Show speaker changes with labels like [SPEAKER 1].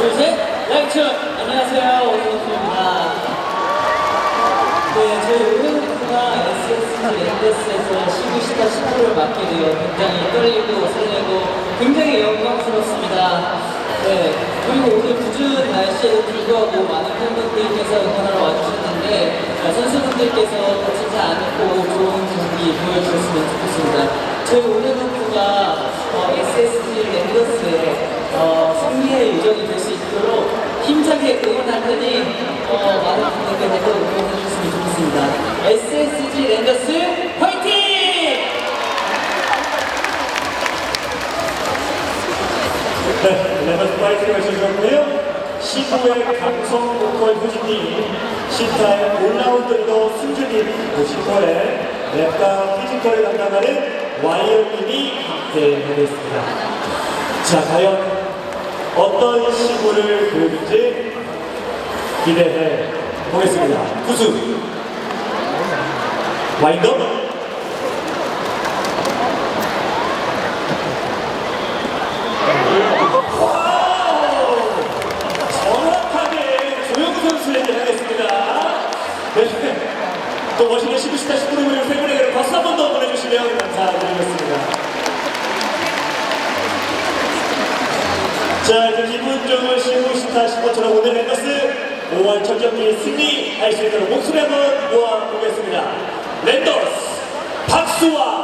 [SPEAKER 1] 둘, 셋, 라이트! 안녕하세요, 오승훈입니다. 네, 오승훈가 SSG 랜더스에서 시구시다 10호를 맡게 되어 굉장히 떨리고 설레고 굉장히 영광스럽습니다. 네, 그리고 오늘 궂은 날씨에도 불구하고 많은 팬분들께서 응원하러 와주셨는데 어, 선수분들께서 다치지 않고 좋은 경기 보여주셨으면 좋겠습니다. 저희 목표가 어, SSG 랜더스의 어, 승리의 요정이 될 수 있도록 힘차게 응원할 테니 어, 많은 분들께서 응원해 주셨으면 좋겠습니다. SSG 랜더스 화이팅!
[SPEAKER 2] 네, 레버스 파이팅 외쳐주셨고요. 시구의 감성 보컬 효진님, 시타의 올라운드도 승주님, 그 시코의 랩과 피지컬을 담당하는 와이어님이 함께 하겠습니다. 자, 과연 어떤 시구를 보여줄지 기대해 보겠습니다. 구수 와인더! 정확하게 조영구 선수에게 하겠습니다. 네. 또 멋있는 시구시타 시구르브를 세 분에게 박수 한번더 보내주시면 감사드리겠습니다. 자, 이제 기분 좋은 시구시타 시구처럼 오늘 랜더스 5월 첫 경기 승리할 수 있도록 목소리 한번 모아보겠습니다. 랜더스 박수와